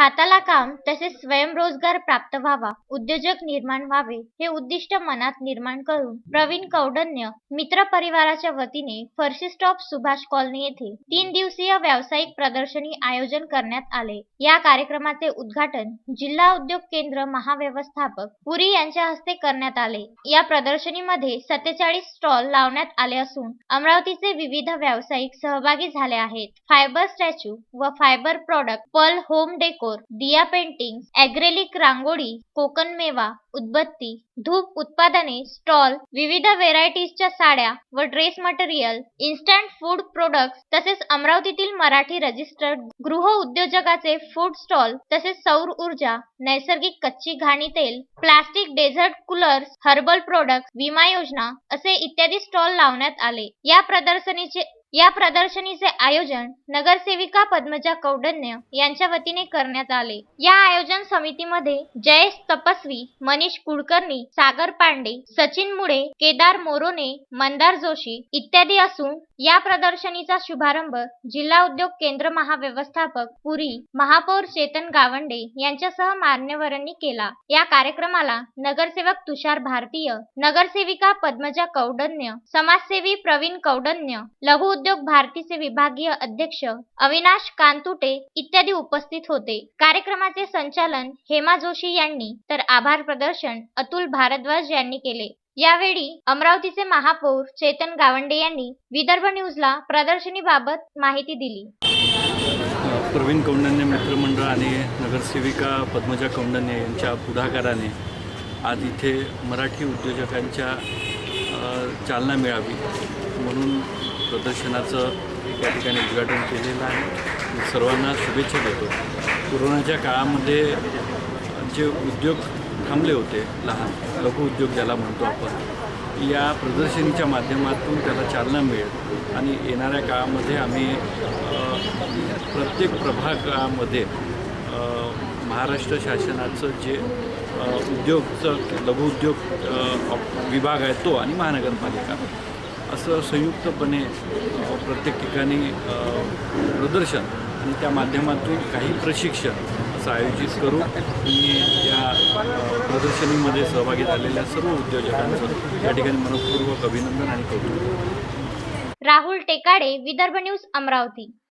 हाताला काम तसेच स्वयंरोजगार प्राप्त व्हावा उद्योजक निर्माण व्हावे हे उद्दिष्ट मनात निर्माण करून प्रवीण कौडण्य मित्र परिवाराच्या वतीने फरशी स्टॉप सुभाष कॉलनी येथे तीन दिवसीय व्यावसायिक प्रदर्शनी आयोजन करण्यात आले. या कार्यक्रमाचे उद्घाटन जिल्हा उद्योग केंद्र महाव्यवस्थापक पुरी यांच्या हस्ते करण्यात आले. या प्रदर्शनीमध्ये सत्तेचाळीस स्टॉल लावण्यात आले असून अमरावतीचे विविध व्यावसायिक सहभागी झाले आहेत. फायबर स्टॅच्यू व फायबर प्रॉडक्ट पल home decor diya painting acrylic rangoli Konkan मेवा उदबत्ती धूप उत्पादने स्टॉल विविध व्हेरायटीजच्या साड्या व dress material instant food products तसेच अमरावतीतील मराठी रजिस्टर्ड गृह उद्योजकाचे फूड स्टॉल तसेच सौर ऊर्जा नैसर्गिक कच्ची घाणी तेल plastic desert coolers herbal product विमा योजना असे इत्यादी स्टॉल लावण्यात आले. या प्रदर्शनीचे या प्रदर्शनीचे आयोजन नगरसेविका पद्मजा कौडण्य यांच्या वतीने करण्यात आले. या आयोजन समितीमध्ये जयेश तपस्वी मनीष कुलकर्णी सागर पांडे सचिन मुळे केदार मोरोने मंदार जोशी इत्यादी असून या प्रदर्शनीचा शुभारंभ जिल्हा उद्योग केंद्र महाव्यवस्थापक पुरी महापौर चेतन गावंडे यांच्यासह मान्यवरांनी केला. या कार्यक्रमाला नगरसेवक तुषार भारतीय नगरसेविका पद्मजा कौडण्य समाजसेवी प्रवीण कौडण्य लघु उद्योग भारतीचे विभागीय अध्यक्ष अविनाश कांतुटे इत्यादी उपस्थित होते. कार्यक्रमाचे संचालन हेमा जोशी यांनी तर आभार प्रदर्शन अतुल भारद्वाज यांनी केले. यावेळी अमरावतीचे महापौर चेतन गावंडे यांनी विदर्भ न्यूजला प्रदर्शनीबाबत माहिती दिली. प्रवीण कौंडण्य मित्रमंडळ आणि नगरसेविका पद्मजा कौंडण्य यांच्या पुढाकाराने आज इथे मराठी उद्योजकांच्या चालना मिळावी. म्हणून प्रदर्शनाचं या ठिकाणी उद्घाटन केलेलं आहे. मी सर्वांना शुभेच्छा देतो. कोरोनाच्या काळामध्ये जे उद्योग थांबले होते लहान लघु उद्योग ज्याला म्हणतो आपण या प्रदर्शनीच्या माध्यमातून त्याला चालना मिळेल. आणि येणाऱ्या काळामध्ये आम्ही प्रत्येक प्रभागामध्ये महाराष्ट्र शासनाचं जे उद्योगचं लघुउद्योग विभाग आहे तो आणि महानगरपालिका. असं संयुक्तपणे प्रत्येक ठिकाणी प्रदर्शन आणि त्या माध्यमातून काही प्रशिक्षण असं आयोजित करू मी या प्रदर्शनीमध्ये सहभागी झालेल्या सर्व उद्योजकांचं या ठिकाणी मनपूर्वक अभिनंदन आणि कौतुक. राहुल टेकाडे विदर्भ न्यूज अमरावती.